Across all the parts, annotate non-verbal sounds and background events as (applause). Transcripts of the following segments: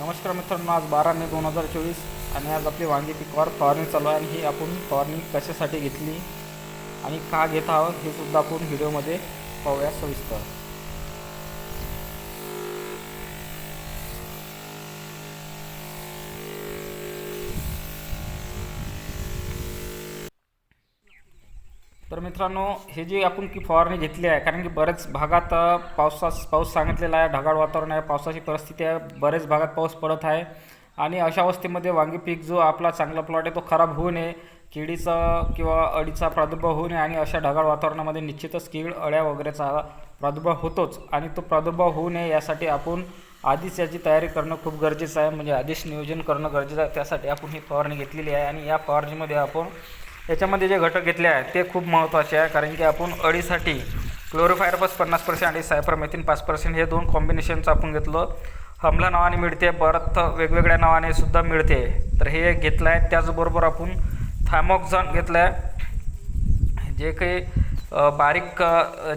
नमस्कार मित्रांनो आज बारा मे दोन हजार चोवीस आणि आज आपली वांगी पिकावर फवारणी चालू आहे आणि ही आपण फवारणी कशासाठी घेतली आणि का घेत आहोत हे सुद्धा आपण व्हिडिओमध्ये पाहूया सविस्तर. तर मित्रांनो हे जे आपण की फवारणी घेतली आहे कारण की बरेच भागात पावसास पाऊस सांगितलेला आहे ढगाळ वातावरण आहे पावसाची परिस्थिती आहे बरेच भागात पाऊस पडत आहे. आणि अशा अवस्थेमध्ये वांगी पीक जो आपला चांगला प्लॉट आहे तो खराब होऊ नये किडीचा किंवा अळीचा प्रादुर्भाव होऊ नये आणि अशा ढगाळ वातावरणामध्ये निश्चितच कीड अळ्या वगैरेचा प्रादुर्भाव होतोच. आणि तो प्रादुर्भाव होऊ नये यासाठी आपण आधीच याची तयारी करणं खूप गरजेचं आहे. म्हणजे आधीच नियोजन करणं गरजेचं आहे. त्यासाठी आपण ही फवारणी घेतलेली आहे आणि या फवारणीमध्ये आपण याच्यामध्ये जे घटक घेतले आहेत ते खूप महत्त्वाचे आहे कारण की आपण अळीसाठी क्लोरोफायरपस पन्नास पर्सेंट आणि सायपरमेथिन पाच पर्सेंट हे दोन कॉम्बिनेशनचं आपण घेतलं. हमला नावाने मिळते परत वेगवेगळ्या नावाने सुद्धा मिळते. तर हे घेतलं आहे त्याचबरोबर आपण थायमॉक्झॉन घेतलं आहे जे काही बारीक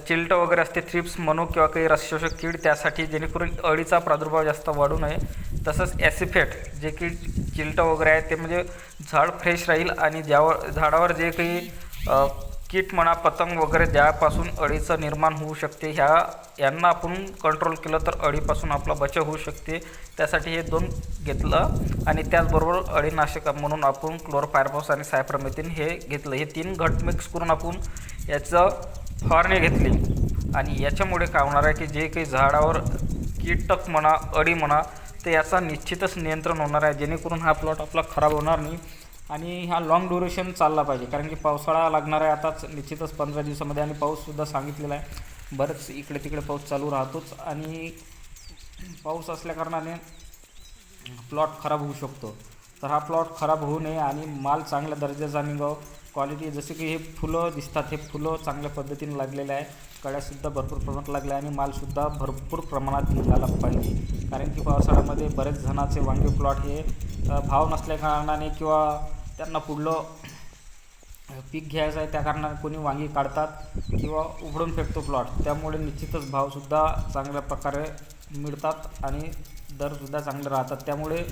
चिलटं वगैरे असते थ्रिप्स म्हणू किंवा काही रसशोषक कीड त्यासाठी जेणेकरून अळीचा प्रादुर्भाव जास्त वाढू नये. तसंच ॲसिफेट जे की चिलटं वगैरे आहे ते म्हणजे झाड फ्रेश राहील आणि ज्यावर झाडावर जे काही कीट म्हणा पतंग वगैरे ज्यापासून अळीचं निर्माण होऊ शकते ह्या यांना आपण कंट्रोल केलं तर अळीपासून आपला बचाव होऊ शकते. त्यासाठी हे दोन घेतलं आणि त्याचबरोबर अळीनाशक म्हणून आपण क्लोरोफायरफॉस आणि सायप्रमेथिन हे घेतलं. हे तीन घट मिक्स करून आपण याचं फवारणी घेतली. आणि याच्यामुळे काय होणार आहे की जे काही झाडावर कीटक म्हणा अळी म्हणा तर याचा निश्चितच नियंत्रण होणार आहे. जेणेकरून हा प्लॉट आपला खराब होणार नाही आणि हा लॉंग ड्युरेशन चालला पाहिजे. कारण की पावसाळा लागणार आहे आताच निश्चितच पंधरा दिवसामध्ये आणि पाऊससुद्धा सांगितलेला आहे. बरंच इकडे तिकडे पाऊस चालू राहतोच आणि पाऊस असल्याकारणाने प्लॉट खराब होऊ शकतो. तर हा प्लॉट खराब होऊ नये आणि माल चांगल्या दर्जाचा निघावं. क्वालिटी जसे की हे फुलं दिसतात हे फुलं चांगल्या पद्धतीने लागलेले आहे. कळ्यासुद्धा भरपूर प्रमाणात लागल्या आणि मालसुद्धा भरपूर प्रमाणात निघाला पाहिजे. कारण की पावसाळ्यामध्ये बरेच जणांचे वांगे प्लॉट हे भाव नसल्या कारणाने किंवा त्यांना पुढलं पीक घ्यायचं आहे त्या कारणाने कोणी वांगी काढतात किंवा उघडून फेकतो प्लॉट त्यामुळे निश्चितच भावसुद्धा चांगल्या प्रकारे मिळतात आणि दरसुद्धा चांगले राहतात. त्यामुळे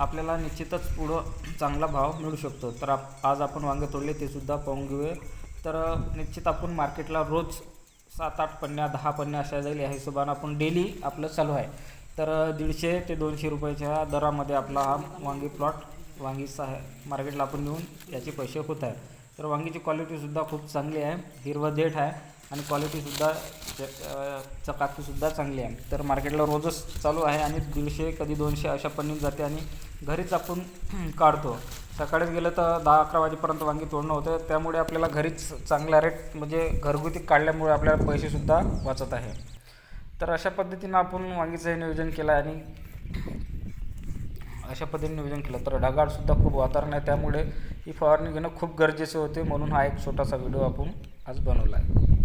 आपल्याला निश्चितच पुढं चांगला भाव मिळू शकतो. तर आप आज आपण वांगे तोडले ते सुद्धा पाहून घेऊया. तर निश्चित आपण मार्केटला रोज सात आठ पन्न्या दहा पन्न्या अशा जाईल या हिशोबानं आपण डेली आपलं चालू आहे. तर दीडशे ते दोनशे रुपयाच्या दरामध्ये आपला हा वांगी प्लॉट वांगीचा आहे मार्केटला आपण नेऊन याचे पैसे होत आहे. तर वांगीची क्वालिटीसुद्धा खूप चांगली आहे हिरवं देठ आहे. आणि क्वालिटीसुद्धा च- चकाकीसुद्धा चांगली आहे. तर मार्केटला रोजच चालू आहे आणि दीडशे कधी दोनशे अशा पन्नीत जाते आणि घरीच आपण (clears throat) काढतो. सकाळीच गेलं तर दहा अकरा वाजेपर्यंत वांगी तोडणं होतं. त्यामुळे आपल्याला घरीच चांगला रेट म्हणजे घरगुती काढल्यामुळे आपल्याला पैसेसुद्धा वाचत आहे. तर अशा पद्धतीनं आपण वांगीचं हे नियोजन केलं आणि अशा पद्धतीने नियोजन केलं. तर ढगाळसुद्धा खूप वातावरण आहे. त्यामुळे ही फवारणी घेणं खूप गरजेचे होते. म्हणून हा एक छोटासा व्हिडिओ आपण आज बनवला आहे.